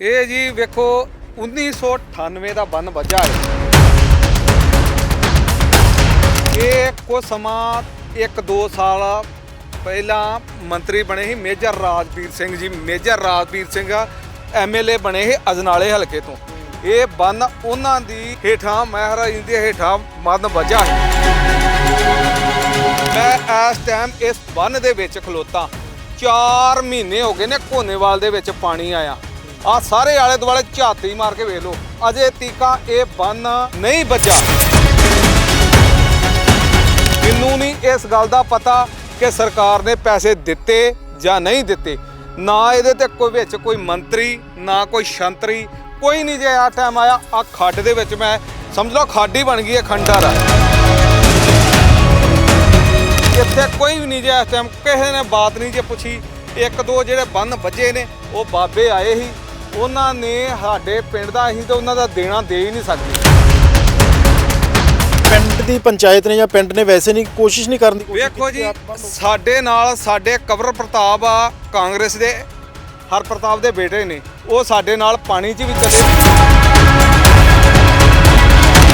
ਇਹ ਜੀ ਵੇਖੋ 1998 ਦਾ ਬੰਨ ਵੱਜਾ ਹੈ। ਇਹ ਕੋ ਸਮਾਂ 1-2 ਸਾਲ ਪਹਿਲਾਂ ਮੰਤਰੀ ਬਣੇ ਸੀ major Rajveer Singh ji. Major Rajveer Singh MLA ਬਣੇ ਸੀ ਅਜਨਾਲੇ ਹਲਕੇ ਤੋਂ। ਇਹ ਬੰਨ ਉਹਨਾਂ ਦੀ ਹੇਠਾਂ ਮਹਾਰਾਜ ਦੇ ਹੇਠਾਂ ਬੰਨ ਵੱਜਾ ਹੈ। ਮੈਂ ਇਸ ਟਾਈਮ ਇਸ ਬੰਨ ਦੇ ਵਿੱਚ ਖਲੋਤਾ। 4 ਮਹੀਨੇ ਹੋ ਗਏ ਨੇ ਕੋਨੇਵਾਲ ਦੇ ਵਿੱਚ ਪਾਣੀ ਆਇਆ। ਆ ਸਾਰੇ ਆਲੇ ਦੁਆਲੇ ਝਾਤੀ ਮਾਰ ਕੇ ਵੇਖ ਲਓ। ਅਜੇ ਤੀਕਾ ਇਹ ਬੰਨ ਨਹੀਂ ਵੱਜਾ ਮੈਨੂੰ ਨਹੀਂ ਇਸ ਗੱਲ ਦਾ ਪਤਾ ਕਿ ਸਰਕਾਰ ਨੇ ਪੈਸੇ ਦਿੱਤੇ ਜਾਂ ਨਹੀਂ ਦਿੱਤੇ। ਨਾ ਇਹਦੇ ਤੇ ਕੋਈ ਵਿੱਚ ਕੋਈ ਮੰਤਰੀ, ਨਾ ਕੋਈ ਸ਼ੰਤਰੀ, ਕੋਈ ਨਹੀਂ ਜੇ ਆ ਟਾਈਮ ਆਇਆ ਆ ਖੱਡ ਦੇ ਵਿੱਚ ਮੈਂ ਸਮਝ ਲਓ ਖੱਡ ਹੀ ਬਣ ਗਈ ਹੈ ਖੰਡਰ ਇੱਥੇ ਕੋਈ ਵੀ ਨਹੀਂ ਜੇ ਇਸ ਟਾਈਮ ਕਿਸੇ ਨੇ ਬਾਤ ਨਹੀਂ ਜੇ ਪੁੱਛੀ। ਇੱਕ ਦੋ ਜਿਹੜੇ ਬੰਨ ਵੱਜੇ ਨੇ, ਉਹ ਬਾਬੇ ਆਏ ਸੀ। ਉਹਨਾਂ ਨੇ ਸਾਡੇ ਪਿੰਡ ਦਾ ਅਸੀਂ ਤੇ ਉਹਨਾਂ ਦਾ ਦੇਣਾ ਦੇ ਹੀ ਨਹੀਂ ਸਕਦੇ। ਪਿੰਡ ਦੀ ਪੰਚਾਇਤ ਨੇ ਜਾਂ ਪਿੰਡ ਨੇ ਵੈਸੇ ਨਹੀਂ ਕੋਸ਼ਿਸ਼ ਨਹੀਂ ਕਰਨ ਦੀ ਕੋਸ਼ਿਸ਼ ਵੇਖੋ ਜੀ। ਸਾਡੇ ਨਾਲ ਸਾਡੇ ਕਵਰ ਪ੍ਰਤਾਪ ਆ ਕਾਂਗਰਸ ਦੇ ਹਰ ਪ੍ਰਤਾਪ ਦੇ ਬੇਟੇ ਨੇ। ਉਹ ਸਾਡੇ ਨਾਲ ਪਾਣੀ 'ਚ ਵੀ ਚਲੇ।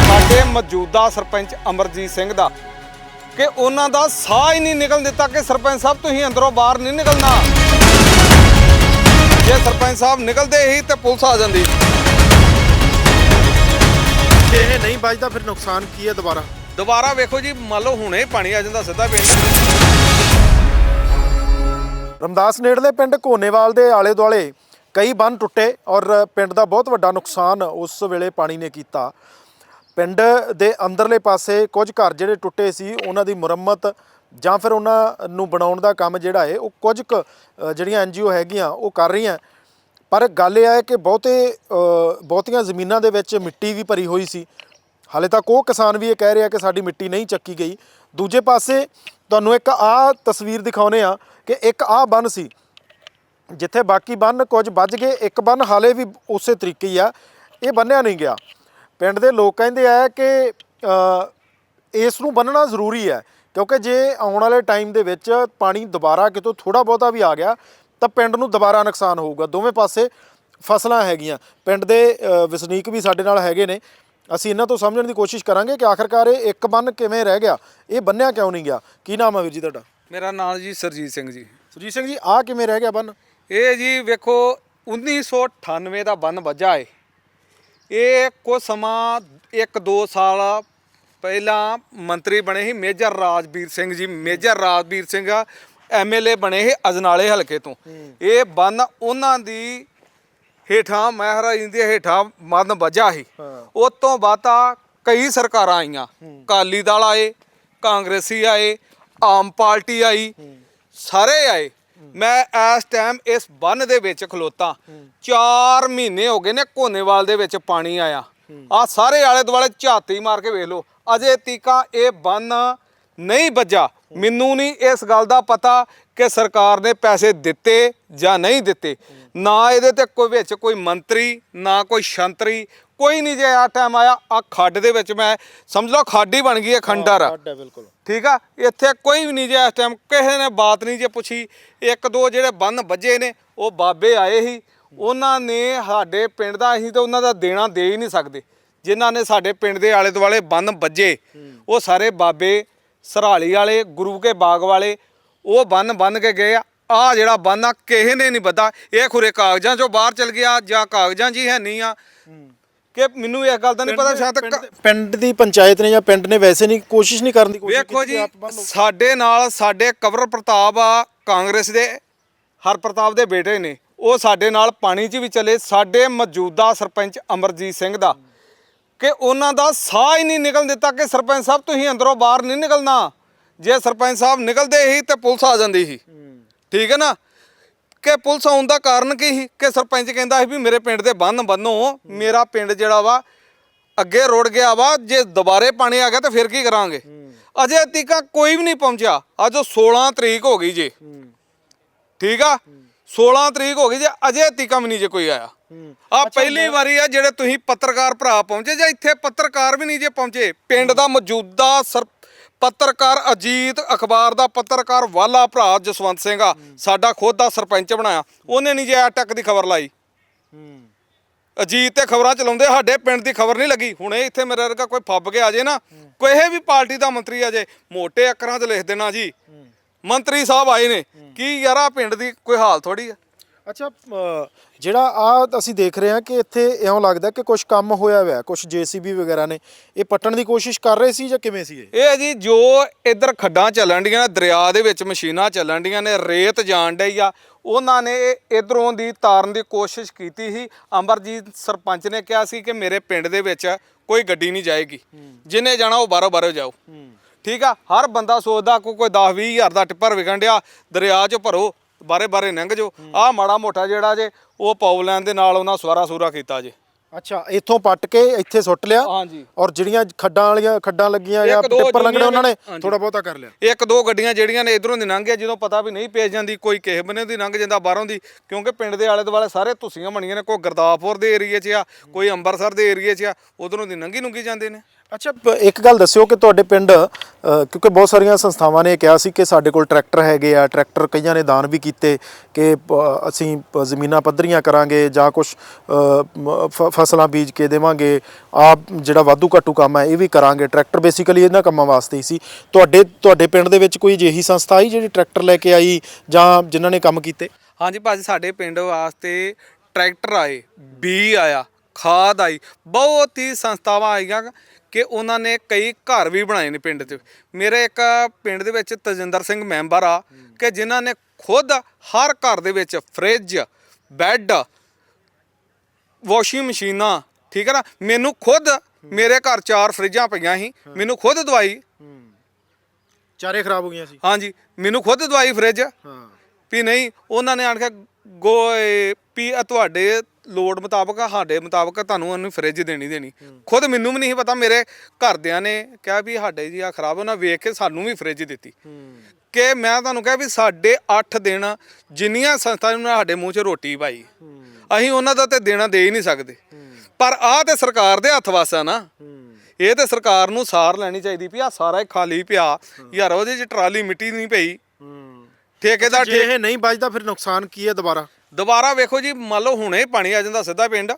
ਸਾਡੇ ਮੌਜੂਦਾ ਸਰਪੰਚ ਅਮਰਜੀਤ ਸਿੰਘ ਦਾ ਕਿ ਉਹਨਾਂ ਦਾ ਸਾਹ ਹੀ ਨਹੀਂ ਨਿਕਲ ਦਿੱਤਾ ਕਿ ਸਰਪੰਚ ਸਾਹਿਬ ਤੁਸੀਂ ਅੰਦਰੋਂ ਬਾਹਰ ਨਹੀਂ ਨਿਕਲਣਾ। ਜੇ ਸਰਪੰਚ ਸਾਹਿਬ ਨਿਕਲਦੇ ਹੀ ਤੇ ਪੁਲਿਸ ਆ ਜਾਂਦੀ। ਜੇ ਇਹ ਨਹੀਂ ਵੱਜਦਾ ਫਿਰ ਨੁਕਸਾਨ ਕੀ ਹੈ ਦੁਬਾਰਾ? ਦੁਬਾਰਾ ਵੇਖੋ ਜੀ ਮੰਨ ਲਓ ਹੁਣੇ ਪਾਣੀ ਆ ਜਾਂਦਾ ਸਿੱਧਾ ਪਿੰਡ। ਰਮਦਾਸ ਨੇੜਲੇ ਪਿੰਡ ਕੋਨੇਵਾਲ ਦੇ ਆਲੇ ਦੁਆਲੇ ਕਈ ਬੰਨ ਟੁੱਟੇ ਔਰ ਪਿੰਡ ਦਾ ਬਹੁਤ ਵੱਡਾ ਨੁਕਸਾਨ ਉਸ ਵੇਲੇ ਪਾਣੀ ਨੇ ਕੀਤਾ। ਪਿੰਡ ਦੇ ਅੰਦਰਲੇ ਪਾਸੇ ਕੁਝ ਘਰ ਜਿਹੜੇ ਟੁੱਟੇ ਸੀ ਉਹਨਾਂ ਦੀ ਮੁਰੰਮਤ ਜਾਂ ਫਿਰ ਉਹਨਾਂ ਨੂੰ ਬਣਾਉਣ ਦਾ ਕੰਮ ਜਿਹੜਾ ਹੈ ਉਹ ਕੁਝ ਕੁ, ਅ, ਜਿਹੜੀਆਂ ਐਨਜੀਓ ਹੈਗੀਆਂ ਉਹ ਕਰ ਰਹੀਆਂ। ਪਰ ਗੱਲ ਇਹ ਹੈ ਕਿ ਬਹੁਤੇ ਬਹੁਤੀਆਂ ਜ਼ਮੀਨਾਂ ਦੇ ਵਿੱਚ ਮਿੱਟੀ ਵੀ ਭਰੀ ਹੋਈ ਸੀ। ਹਾਲੇ ਤੱਕ ਉਹ ਕਿਸਾਨ ਵੀ ਇਹ ਕਹਿ ਰਿਹਾ ਕਿ ਸਾਡੀ ਮਿੱਟੀ ਨਹੀਂ ਚੱਕੀ ਗਈ। ਦੂਜੇ ਪਾਸੇ ਤੁਹਾਨੂੰ ਇੱਕ ਆਹ ਤਸਵੀਰ ਦਿਖਾਉਨੇ ਆ ਕਿ ਇੱਕ ਆਹ ਬੰਨ ਸੀ ਜਿੱਥੇ ਬਾਕੀ ਬੰਨ ਕੁਝ ਵੱਜ ਗਏ ਇੱਕ ਬੰਨ ਹਾਲੇ ਵੀ ਉਸੇ ਤਰੀਕੇ ਹੀ ਆ। ਇਹ ਬੰਨਿਆ ਨਹੀਂ ਗਿਆ। ਪਿੰਡ ਦੇ ਲੋਕ ਕਹਿੰਦੇ ਆ ਕਿ ਇਸ ਨੂੰ ਬੰਨਣਾ ਜ਼ਰੂਰੀ ਹੈ ਕਿਉਂਕਿ ਜੇ ਆਉਣ ਵਾਲੇ ਟਾਈਮ ਦੇ ਵਿੱਚ ਪਾਣੀ ਦੁਬਾਰਾ ਕਿਤੋਂ ਥੋੜਾ ਬਹੁਤਾ ਵੀ ਆ ਗਿਆ ਤਾਂ ਪਿੰਡ ਨੂੰ ਦੁਬਾਰਾ ਨੁਕਸਾਨ ਹੋਊਗਾ। ਦੋਵੇਂ ਪਾਸੇ ਫਸਲਾਂ ਹੈਗੀਆਂ। ਪਿੰਡ ਦੇ ਵਸਨੀਕ ਵੀ ਸਾਡੇ ਨਾਲ ਹੈਗੇ ਨੇ। ਅਸੀਂ ਇਹਨਾਂ ਤੋਂ ਸਮਝਣ ਦੀ ਕੋਸ਼ਿਸ਼ ਕਰਾਂਗੇ ਕਿ ਆਖਰਕਾਰ ਇਹ ਇੱਕ ਬੰਨ ਕਿਵੇਂ ਰਹਿ ਗਿਆ ਇਹ ਬੰਨਿਆ ਕਿਉਂ ਨਹੀਂ ਗਿਆ? ਕੀ ਨਾਮ ਹੈ ਵੀਰ ਜੀ ਤੁਹਾਡਾ? ਮੇਰਾ ਨਾਮ ਜੀ ਸਰਜੀਤ ਸਿੰਘ ਜੀ। ਸੁਰਜੀਤ ਸਿੰਘ ਜੀ ਆਹ ਕਿਵੇਂ ਰਹਿ ਗਿਆ ਬੰਨ ਇਹ ਜੀ ਵੇਖੋ 1998 ਦਾ ਬੰਨ ਵੱਜਾ ਏ। ਇਹ ਕੋ ਸਮਾਂ 1-2 ਸਾਲ ਪਹਿਲਾਂ ਮੰਤਰੀ ਬਣੇ ਸੀ major Rajveer Singh ji. Major Rajveer Singh MLA ਬਣੇ ਸੀ ਅਜਨਾਲੇ ਹਲਕੇ ਤੋਂ। ਇਹ ਬੰਨ ਉਹਨਾਂ ਦੀ ਹੇਠਾਂ ਮਹਾਰਾਜ ਦੇ ਹੇਠਾਂ ਬੰਨ ਵੱਜਾ ਸੀ। ਉਸ ਤੋਂ ਬਾਅਦਾ ਕਈ ਸਰਕਾਰਾਂ ਆਈਆਂ। ਕਾਲੀ ਦਲ ਆਏ ਕਾਂਗਰਸੀ ਆਏ ਆਮ ਪਾਰਟੀ ਆਈ ਸਾਰੇ ਆਏ। ਮੈਂ ਇਸ ਟਾਈਮ ਇਸ ਬੰਨ ਦੇ ਵਿੱਚ ਖਲੋਤਾ। 4 ਮਹੀਨੇ ਹੋ ਗਏ ਨੇ ਕੋਨੇਵਾਲ ਦੇ ਵਿੱਚ ਪਾਣੀ ਆਇਆ। ਆ ਸਾਰੇ ਆਲੇ ਦੁਆਲੇ ਝਾਤੀ ਮਾਰ ਕੇ ਵੇਖ ਲਓ। ਅਜੇ ਤੀਕਾ ਇਹ ਬੰਨ ਨਹੀਂ ਵੱਜਾ। ਮੈਨੂੰ ਨਹੀਂ ਇਸ ਗੱਲ ਦਾ ਪਤਾ ਕਿ ਸਰਕਾਰ ਨੇ ਪੈਸੇ ਦਿੱਤੇ ਜਾਂ ਨਹੀਂ ਦਿੱਤੇ। ਨਾ ਇਹਦੇ ਤੇ ਕੋਈ ਵਿੱਚ ਕੋਈ ਮੰਤਰੀ, ਨਾ ਕੋਈ ਸ਼ੰਤਰੀ ਕੋਈ ਨਹੀਂ ਜੇ ਆ ਟਾਈਮ ਆਇਆ ਆ ਖੱਡ ਦੇ ਵਿੱਚ ਮੈਂ ਸਮਝ ਲਓ ਖੱਡ ਹੀ ਬਣ ਗਈ ਹੈ ਖੰਡਰ। ਹੈ ਬਿਲਕੁਲ। ਠੀਕ ਆ? ਇੱਥੇ ਕੋਈ ਵੀ ਨਹੀਂ ਜੇ ਇਸ ਟਾਈਮ ਕਿਸੇ ਨੇ ਬਾਤ ਨਹੀਂ ਜੇ ਪੁੱਛੀ। ਇੱਕ ਦੋ ਜਿਹੜੇ ਬੰਨ ਵੱਜੇ ਨੇ ਉਹ ਬਾਬੇ ਆਏ ਸੀ। ਉਹਨਾਂ ਨੇ ਸਾਡੇ ਪਿੰਡ ਦਾ ਅਸੀਂ ਤੇ ਉਹਨਾਂ ਦਾ ਦੇਣਾ ਦੇ ਹੀ ਨਹੀਂ ਸਕਦੇ। ਜਿਨ੍ਹਾਂ ਨੇ ਸਾਡੇ ਪਿੰਡ ਦੇ ਆਲੇ ਦੁਆਲੇ ਬੰਨ ਵੱਜੇ ਉਹ ਸਾਰੇ ਬਾਬੇ ਸਰਾਲੀ ਵਾਲੇ ਗੁਰੂ ਕੇ ਬਾਗ ਵਾਲੇ ਉਹ ਬੰਨ ਬੰਨ ਕੇ ਗਏ ਆ। ਆ ਜਿਹੜਾ ਬੰਨ ਆ ਕਿਸੇ ਨੇ ਨਹੀਂ ਬੱਧਾ ਇਹ ਖੁਰੇ ਕਾਗਜ਼ਾਂ ਚੋਂ ਬਾਹਰ ਚਲ ਗਿਆ ਜਾਂ ਕਾਗਜ਼ਾਂ ਹੀ ਹੈ ਨਹੀਂ ਆ। ਕਿ ਮੈਨੂੰ ਇਸ ਗੱਲ ਦਾ ਨਹੀਂ ਪਤਾ ਸ਼ਾਇਦ ਤੱਕ ਪਿੰਡ ਦੀ ਪੰਚਾਇਤ ਨੇ ਜਾਂ ਪਿੰਡ ਨੇ ਵੈਸੇ ਨਹੀਂ ਕੋਸ਼ਿਸ਼ ਨਹੀਂ ਕਰਨ ਦੀ ਕੋਸ਼ਿਸ਼ ਵੇਖੋ ਜੀ। ਸਾਡੇ ਨਾਲ ਸਾਡੇ ਕਵਰ ਪ੍ਰਤਾਪ ਆ ਕਾਂਗਰਸ ਦੇ ਹਰ ਪ੍ਰਤਾਪ ਦੇ ਬੇਟੇ ਨੇ। ਉਹ ਸਾਡੇ ਨਾਲ ਪਾਣੀ 'ਚ ਵੀ ਚਲੇ ਸਾਡੇ ਮੌਜੂਦਾ ਸਰਪੰਚ ਅਮਰਜੀਤ ਸਿੰਘ ਦਾ। ਕਿ ਉਹਨਾਂ ਦਾ ਸਾਹ ਹੀ ਨਹੀਂ ਨਿਕਲ ਦਿੱਤਾ ਕਿ ਸਰਪੰਚ ਸਾਹਿਬ ਤੁਸੀਂ ਅੰਦਰੋਂ ਬਾਹਰ ਨਹੀਂ ਨਿਕਲਣਾ। ਜੇ ਸਰਪੰਚ ਸਾਹਿਬ ਨਿਕਲਦੇ ਹੀ ਤੇ ਪੁਲਿਸ ਆ ਜਾਂਦੀ ਸੀ। ਠੀਕ ਹੈ ਨਾ? ਕਿ ਪੁਲਿਸ ਆਉਣ ਦਾ ਕਾਰਨ ਕੀ ਸੀ? ਕਿ ਸਰਪੰਚ ਕਹਿੰਦਾ ਸੀ ਵੀ ਮੇਰੇ ਪਿੰਡ ਦੇ ਬੰਨ ਬੰਨੋ ਮੇਰਾ ਪਿੰਡ ਜਿਹੜਾ ਵਾ ਅੱਗੇ ਰੁੜ ਗਿਆ ਵਾ ਜੇ ਦੁਬਾਰੇ ਪਾਣੀ ਆ ਗਿਆ ਤਾਂ ਫਿਰ ਕੀ ਕਰਾਂਗੇ? ਅਜੇ ਤੀਕਾ ਕੋਈ ਵੀ ਨਹੀਂ ਪਹੁੰਚਿਆ। ਅੱਜ 16 ਤਰੀਕ ਹੋ ਗਈ ਜੇ। ਠੀਕ ਆ? 16 ਤਰੀਕ ਹੋ ਗਈ ਜੇ ਅਜੇ ਤੀਕਾ ਵੀ ਨਹੀਂ ਜੇ ਕੋਈ ਆਇਆ। ਆ ਪਹਿਲੀ ਵਾਰੀ ਆ ਜਿਹੜੇ ਤੁਸੀਂ ਪੱਤਰਕਾਰ ਭਰਾ ਪਹੁੰਚੇ ਜਾਂ ਇੱਥੇ ਪੱਤਰਕਾਰ ਵੀ ਨਹੀਂ ਜੇ ਪਹੁੰਚੇ। ਪਿੰਡ ਦਾ ਮੌਜੂਦਾ ਸਰ ਪੱਤਰਕਾਰ ਅਜੀਤ ਅਖਬਾਰ ਦਾ ਪੱਤਰਕਾਰ ਵਾਲਾ ਭਰਾ ਜਸਵੰਤ ਸਿੰਘ ਆ। ਸਾਡਾ ਖੁਦ ਦਾ ਸਰਪੰਚ ਬਣਾਇਆ। ਉਹਨੇ ਨਹੀਂ ਜੇ ਆ ਟੱਕ ਦੀ ਖਬਰ ਲਾਈ। ਅਜੀਤ ਤੇ ਖਬਰਾਂ ਚਲਾਉਂਦੇ ਸਾਡੇ ਪਿੰਡ ਦੀ ਖਬਰ ਨਹੀਂ ਲੱਗੀ। ਹੁਣੇ ਇੱਥੇ ਮੇਰੇ ਵਰਗਾ ਕੋਈ ਫੱਬ ਕੇ ਆ ਜੇ ਨਾ ਕੋਈ ਵੀ ਪਾਰਟੀ ਦਾ ਮੰਤਰੀ ਆ ਜੇ ਮੋٹے ਅੱਖਰਾਂ 'ਚ ਲਿਖ ਦੇਣਾ ਜੀ। ਮੰਤਰੀ ਸਾਹਿਬ ਆਏ ਨੇ। ਕੀ ਯਾਰਾ ਪਿੰਡ ਦੀ ਕੋਈ ਹਾਲ ਥੋੜੀ ਆ? ਅੱਛਾ ਅ, ਜਿਹੜਾ ਆ ਅਸੀਂ ਦੇਖ ਰਹੇ ਹਾਂ ਕਿ ਇੱਥੇ ਇਉਂ ਲੱਗਦਾ ਕਿ ਕੁਝ ਕੰਮ ਹੋਇਆ ਹੋਇਆ ਕੁਝ ਜੀਸੀਬੀ ਵਗੈਰਾ ਨੇ। ਇਹ ਪੱਟਣ ਦੀ ਕੋਸ਼ਿਸ਼ ਕਰ ਰਹੇ ਸੀ ਜਾਂ ਕਿਵੇਂ ਸੀ ਇਹ? ਇਹ ਜੀ ਜੋ ਇੱਧਰ ਖੱਡਾਂ ਚੱਲਣ ਡੀਆਂ ਦਰਿਆ ਦੇ ਵਿੱਚ ਮਸ਼ੀਨਾਂ ਚੱਲਣ ਡੀਆਂ ਨੇ ਰੇਤ ਜਾਣ ਡਈ ਆ। ਉਹਨਾਂ ਨੇ ਇਧਰੋਂ ਦੀ ਤਾਰਨ ਦੀ ਕੋਸ਼ਿਸ਼ ਕੀਤੀ ਸੀ। ਅਮਰਜੀਤ ਸਰਪੰਚ ਨੇ ਕਿਹਾ ਸੀ ਕਿ ਮੇਰੇ ਪਿੰਡ ਦੇ ਵਿੱਚ ਕੋਈ ਗੱਡੀ ਨਹੀਂ ਜਾਏਗੀ। ਜਿਨੇ ਜਾਣਾ ਉਹ ਬਾਹਰੋਂ ਬਾਹਰੋਂ ਜਾਓ। ਠੀਕ ਆ? ਹਰ ਬੰਦਾ ਸੋਚਦਾ ਕੋਈ ਕੋਈ 10 20 ਹਜ਼ਾਰ ਦਾ ਟਿੱਪਰ ਵਿਕਣ ਡਿਆ ਦਰਿਆ 'ਚ ਭਰੋ। ਬਾਰੇ ਬਾਰੇ ਲੰਘ ਜਾਓ ਆ ਮਾੜਾ ਮੋਟਾ ਜਿਹੜਾ ਜੇ ਉਹ ਪਾਉਲੈਨ ਦੇ ਨਾਲ ਉਹਨਾਂ ਸਵਾਰਾ ਸੂਰਾ ਕੀਤਾ ਜੇ। ਅੱਛਾ ਇੱਥੋਂ ਪੱਟ ਕੇ ਇੱਥੇ ਸੁੱਟ ਲਿਆ? ਹਾਂਜੀ। ਔਰ ਜਿਹੜੀਆਂ ਖੱਡਾਂ ਵਾਲੀਆਂ ਖੱਡਾਂ ਲੱਗੀਆਂ ਜਾਂ ਟਿੱਪਰ ਲੱਗਣੇ ਉਹਨਾਂ ਨੇ। ਥੋੜਾ ਬਹੁਤਾ ਕਰ ਲਿਆ। ਇੱਕ ਦੋ ਗੱਡੀਆਂ ਜਿਹੜੀਆਂ ਨੇ ਇਧਰੋਂ ਦੀ ਲੰਘ ਗਿਆ ਜਦੋਂ ਪਤਾ ਵੀ ਨਹੀਂ ਪੇਜ ਜਾਂਦੀ ਕੋਈ ਕਿਸੇ ਬੰਨੇ ਦੀ ਲੰਘ ਜਾਂਦਾ ਬਾਹਰੋਂ ਦੀ ਕਿਉਂਕਿ ਪਿੰਡ ਦੇ ਆਲੇ ਦੁਆਲੇ ਸਾਰੇ ਧੁੱਸੀਆਂ ਬਣੀਆਂ ਨੇ ਕੋਈ ਗੁਰਦਾਸਪੁਰ ਦੇ ਏਰੀਏ 'ਚ ਆ ਕੋਈ ਅੰਮ੍ਰਿਤਸਰ ਦੇ ਏਰੀਏ 'ਚ ਆ ਉਧਰੋਂ ਦੀ ਨੰਗੀ ਨੁੰਗੀ ਜਾਂਦੇ ਨੇ। ਅੱਛਾ, ਪ- ਇੱਕ ਗੱਲ ਦੱਸਿਓ ਕਿ ਤੁਹਾਡੇ ਪਿੰਡ ਕਿਉਂਕਿ ਬਹੁਤ ਸਾਰੀਆਂ ਸੰਸਥਾਵਾਂ ਨੇ ਕਿਹਾ ਸੀ ਕਿ ਸਾਡੇ ਕੋਲ ਟਰੈਕਟਰ ਹੈਗੇ ਆ, ਟਰੈਕਟਰ ਕਈਆਂ ਨੇ ਦਾਨ ਵੀ ਕੀਤੇ ਕਿ, ਪ- ਅਸੀਂ ਜ਼ਮੀਨਾਂ ਪੱਧਰੀਆਂ ਕਰਾਂਗੇ ਜਾਂ ਕੁਝ ਫਸਲਾਂ ਬੀਜ ਕੇ ਦੇਵਾਂਗੇ, ਆਪ ਜਿਹੜਾ ਵਾਧੂ ਘਾਟੂ ਕੰਮ ਹੈ ਇਹ ਵੀ ਕਰਾਂਗੇ। ਟਰੈਕਟਰ ਬੇਸਿਕਲੀ ਇਹਨਾਂ ਕੰਮਾਂ ਵਾਸਤੇ ਹੀ ਸੀ। ਤੁਹਾਡੇ ਤੁਹਾਡੇ ਪਿੰਡ ਦੇ ਵਿੱਚ ਕੋਈ ਅਜਿਹੀ ਸੰਸਥਾ ਆਈ ਜਿਹੜੀ ਟਰੈਕਟਰ ਲੈ ਕੇ ਆਈ ਜਾਂ ਜਿਨ੍ਹਾਂ ਨੇ ਕੰਮ ਕੀਤੇ? ਹਾਂਜੀ ਭਾਜੀ, ਸਾਡੇ ਪਿੰਡ ਵਾਸਤੇ ਟਰੈਕਟਰ ਆਏ ਬੀ ਆਇਆ, ਖਾਦ ਆਈ, ਬਹੁਤ ਹੀ ਸੰਸਥਾਵਾਂ ਆਈਆਂ ਕਿ ਉਹਨਾਂ ਨੇ ਕਈ ਘਰ ਵੀ ਬਣਾਏ ਨੇ ਪਿੰਡ 'ਚ ਮੇਰੇ ਇੱਕ ਪਿੰਡ ਦੇ ਵਿੱਚ ਤਜਿੰਦਰ ਸਿੰਘ ਮੈਂਬਰ ਆ ਕਿ ਜਿਨ੍ਹਾਂ ਨੇ ਖੁਦ ਹਰ ਘਰ ਦੇ ਵਿੱਚ ਫ੍ਰਿਜ ਬੈੱਡ ਵਾਸ਼ਿੰਗ ਮਸ਼ੀਨਾਂ ਠੀਕ ਹੈ ਨਾ? ਮੈਨੂੰ ਖੁਦ ਮੇਰੇ ਘਰ ਚਾਰ ਫਰਿੱਜਾਂ ਪਈਆਂ ਸੀ। ਮੈਨੂੰ ਖੁਦ ਦਵਾਈ। ਚਾਰੇ ਖਰਾਬ ਹੋ ਗਈਆਂ ਸੀ। ਹਾਂਜੀ ਮੈਨੂੰ ਖੁਦ ਦਵਾਈ ਫਰਿੱਜ। ਹਾਂ। ਵੀ ਨਹੀਂ ਉਹਨਾਂ ਨੇ ਆਣ ਕੇ ਗੋ ਇਹ ਵੀ ਆ ਤੁਹਾਡੇ ਲੋੜ ਮੁਤਾਬਕ ਸਾਡੇ ਮੁਤਾਬਕ ਤੁਹਾਨੂੰ ਉਹਨੂੰ ਫ੍ਰਿਜ ਦੇਣੀ ਦੇਣੀ। ਖੁਦ ਮੈਨੂੰ ਵੀ ਨਹੀਂ ਪਤਾ ਮੇਰੇ ਘਰਦਿਆਂ ਨੇ ਕਿਹਾ ਵੀ ਸਾਡੇ ਜੀ ਆ ਖਰਾਬ ਉਹਨਾਂ ਵੇਖ ਕੇ ਸਾਨੂੰ ਵੀ ਫ੍ਰਿਜ ਦਿੱਤੀ। ਕਿ ਮੈਂ ਤੁਹਾਨੂੰ ਕਿਹਾ ਵੀ ਸਾਡੇ 8 ਦਿਨ ਜਿੰਨੀਆਂ ਸੰਸਥਾ ਨੇ ਸਾਡੇ ਮੂੰਹ 'ਚ ਰੋਟੀ ਪਾਈ। ਅਸੀਂ ਉਹਨਾਂ ਦਾ ਤੇ ਦੇਣਾ ਦੇ ਹੀ ਨਹੀਂ ਸਕਦੇ। ਪਰ ਆਹ ਤੇ ਸਰਕਾਰ ਦੇ ਹੱਥ ਵਾਸਾ ਨਾ। ਇਹ ਤੇ ਸਰਕਾਰ ਨੂੰ ਸਾਰ ਲੈਣੀ ਚਾਹੀਦੀ ਵੀ ਆ ਸਾਰਾ ਹੀ ਖਾਲੀ ਪਿਆ। ਯਾਰ ਉਹਦੇ 'ਚ ਟਰਾਲੀ ਮਿੱਟੀ ਨਹੀਂ ਪਈ। ਠੇਕੇਦਾਰ ਜੇ ਇਹ ਨਹੀਂ ਬਚਦਾ ਫਿਰ ਨੁਕਸਾਨ ਕੀ ਹੈ ਦੁਬਾਰਾ? ਦੁਬਾਰਾ ਵੇਖੋ ਜੀ ਮੰਨ ਲਓ ਹੁਣੇ ਪਾਣੀ ਆ ਜਾਂਦਾ ਸਿੱਧਾ ਪਿੰਡ।